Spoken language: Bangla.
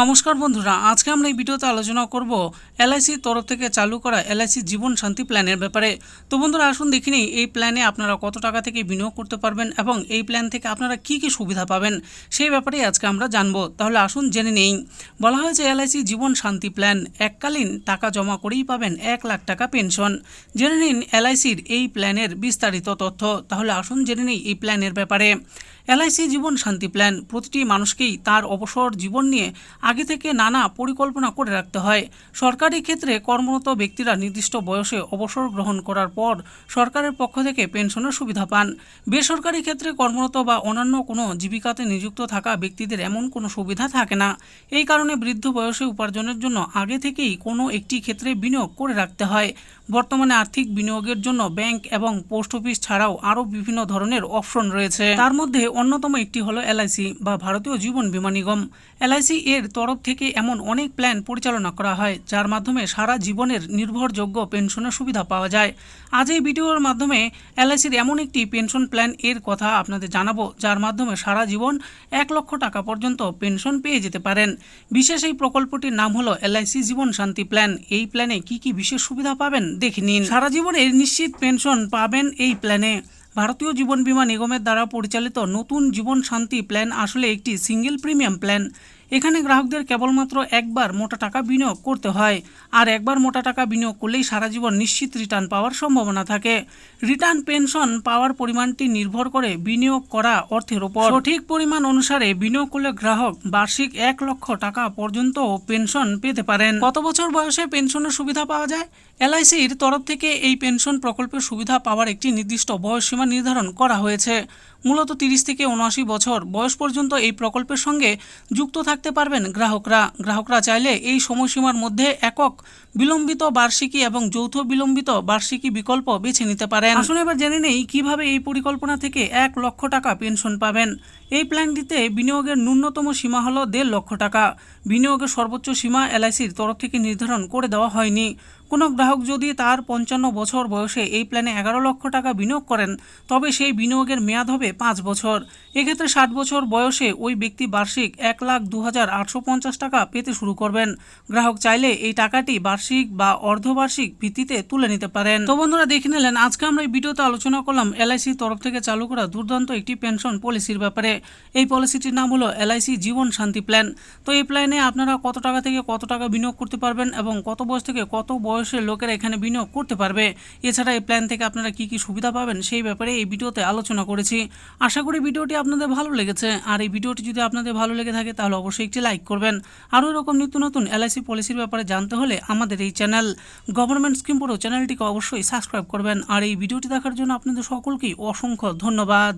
নমস্কার বন্ধুরা, আজকে আমরা এই ভিডিওতে আলোচনা করব এলআইসির তরফ থেকে চালু করা এলআইসি জীবন শান্তি প্ল্যানের ব্যাপারে। তো বন্ধুরা, আসুন দেখে নিই, এই প্ল্যানে আপনারা কত টাকা থেকে বিনিয়োগ করতে পারবেন এবং এই প্ল্যান থেকে আপনারা কি কি সুবিধা পাবেন, সেই ব্যাপারেই আজকে আমরা জানব। তাহলে আসুন জেনে নেই। বলা হয়েছে এলআইসি জীবন শান্তি প্ল্যান এককালীন টাকা জমা করেই পাবেন এক লাখ টাকা পেনশন জেনে নিন এলআইসির এই প্ল্যানের বিস্তারিত তথ্য। তাহলে আসুন জেনে নিই এই প্ল্যানের ব্যাপারে। এলআইসি জীবন শান্তি প্ল্যান প্রতিটি মানুষকেই তার অবসর জীবন নিয়ে আগে থেকে নানা পরিকল্পনা করে রাখতে হয়। সরকারি ক্ষেত্রে কর্মরত ব্যক্তিরা নির্দিষ্ট বয়সে অবসর গ্রহণ করার পর সরকারের পক্ষ থেকে পেনশনের সুবিধা পান। বেসরকারি ক্ষেত্রে কর্মরত বা অন্যান্য কোনো জীবিকাতে নিযুক্ত থাকা ব্যক্তিদের এমন কোনো সুবিধা থাকে না। এই কারণে বৃদ্ধ বয়সে উপার্জনের জন্য আগে থেকেই কোনো একটি ক্ষেত্রে বিনিয়োগ করে রাখতে হয়। বর্তমানে আর্থিক বিনিয়োগের জন্য ব্যাংক এবং পোস্ট অফিস ছাড়াও আরও বিভিন্ন ধরনের অপশন রয়েছে। তার মধ্যে অন্যতম একটি হলো এলআইসি বা ভারতীয় জীবন বীমা নিগম। এলআইসি এর তরফ থেকে এমন অনেক প্ল্যান পরিচালনা করা হয়, যার মাধ্যমে সারা জীবনের নির্ভরযোগ্য পেনশনের সুবিধা পাওয়া যায়। আজ এই ভিডিওর মাধ্যমে এলআইসির এমন একটি পেনশন প্ল্যান এর কথা আপনাদের জানাব, যার মাধ্যমে সারা জীবন এক লক্ষ টাকা পর্যন্ত পেনশন পেয়ে যেতে পারেন। বিশেষ এই প্রকল্পটির নাম হলো এলআইসি জীবন শান্তি প্ল্যান এই প্ল্যানে কি কি বিশেষ সুবিধা পাবেন দেখে নিন। সারা জীবনের নিশ্চিত পেনশন পাবেন এই প্ল্যানে ভারতীয় জীবন বীমা নিগমের দ্বারা পরিচালিত নতুন জীবন শান্তি প্ল্যান আসলে একটি সিঙ্গেল প্রিমিয়াম প্ল্যান এখানে গ্রাহকদের কেবলমাত্র একবার মোটা টাকা বিনিয়োগ করতে হয়। আর একবার মোটা টাকা বিনিয়োগ করলেই সারা জীবন নিশ্চিত রিটার্ন পাওয়ার সম্ভাবনা থাকে। রিটার্ন পেনশন পাওয়ার পরিমাণটি নির্ভর করে বিনিয়োগ করা অর্থের ওপর। সঠিক পরিমাণ অনুসারে বিনিয়োগ করলে গ্রাহক বার্ষিক এক লক্ষ টাকা পর্যন্ত পেনশন পেতে পারেন। কত বছর বয়সে পেনশনের সুবিধা পাওয়া যায়? এলআইসির তরফ থেকে এই পেনশন প্রকল্পের সুবিধা পাওয়ার একটি নির্দিষ্ট বয়সসীমা নির্ধারণ করা হয়েছে। মূলত তিরিশ থেকে উনআশি বছর বয়স পর্যন্ত এই প্রকল্পের সঙ্গে যুক্ত থাকতে পারবেন। গ্রাহকরা গ্রাহকরা চাইলে এই সময়সীমার মধ্যে একক বিলম্বিত বার্ষিকী এবং যৌথ বিলম্বিত বার্ষিকী বিকল্প বেছে নিতে পারেন। আসুন এবার জেনে নেই কীভাবে এই পরিকল্পনা থেকে এক লক্ষ টাকা পেনশন পাবেন। এই প্ল্যানটিতে বিনিয়োগের ন্যূনতম সীমা হল দেড় লক্ষ টাকা। বিনিয়োগের সর্বোচ্চ সীমা এলআইসির তরফ থেকে নির্ধারণ করে দেওয়া হয়নি। কোনো গ্রাহক যদি তার পঞ্চান্ন বছর বয়সে এই প্ল্যানে এগারো লক্ষ টাকা বিনিয়োগ করেন, তবে সেই বিনিয়োগের মেয়াদ হবে পাঁচ বছর। এক্ষেত্রে ষাট বছর বয়সে ওই ব্যক্তি বার্ষিক এক লাখ দু হাজার আটশো পঞ্চাশ টাকা পেতে শুরু করবেন। গ্রাহক চাইলে এই টাকাটি বার্ষিক বা অর্ধবার্ষিক ভিত্তিতে তুলে নিতে পারেন। তো বন্ধুরা, দেখে নিলেন, আজকে আমরা এই ভিডিওতে আলোচনা করলাম এলআইসির তরফ থেকে চালু করা দুর্দান্ত একটি পেনশন পলিসির ব্যাপারে। এই পলিসিটির নাম হলো এলআইসি জীবন শান্তি প্ল্যান। তো এই প্ল্যানে আপনারা কত টাকা থেকে কত টাকা বিনিয়োগ করতে পারবেন এবং কত বয়স থেকে কত বয়সের লোকেরা এখানে বিনিয়োগ করতে পারবে। এছাড়া এই প্ল্যান থেকে আপনারা কি কি সুবিধা পাবেন সেই ব্যাপারে এই ভিডিওতে আলোচনা করেছি। আশা করি ভিডিওটি আপনাদের ভালো লেগেছে। আর এই ভিডিওটি যদি আপনাদের ভালো লেগে থাকে তাহলে অবশ্যই একটি লাইক করবেন। আরও এরকম নিত্য নতুন এলআইসি পলিসির ব্যাপারে জানতে হলে আমাদের এই চ্যানেল গভর্নমেন্ট স্কিম পুরো চ্যানেলটিকে অবশ্যই সাবস্ক্রাইব করবেন। আর এই ভিডিওটি দেখার জন্য আপনাদের সকলকেই অসংখ্য ধন্যবাদ।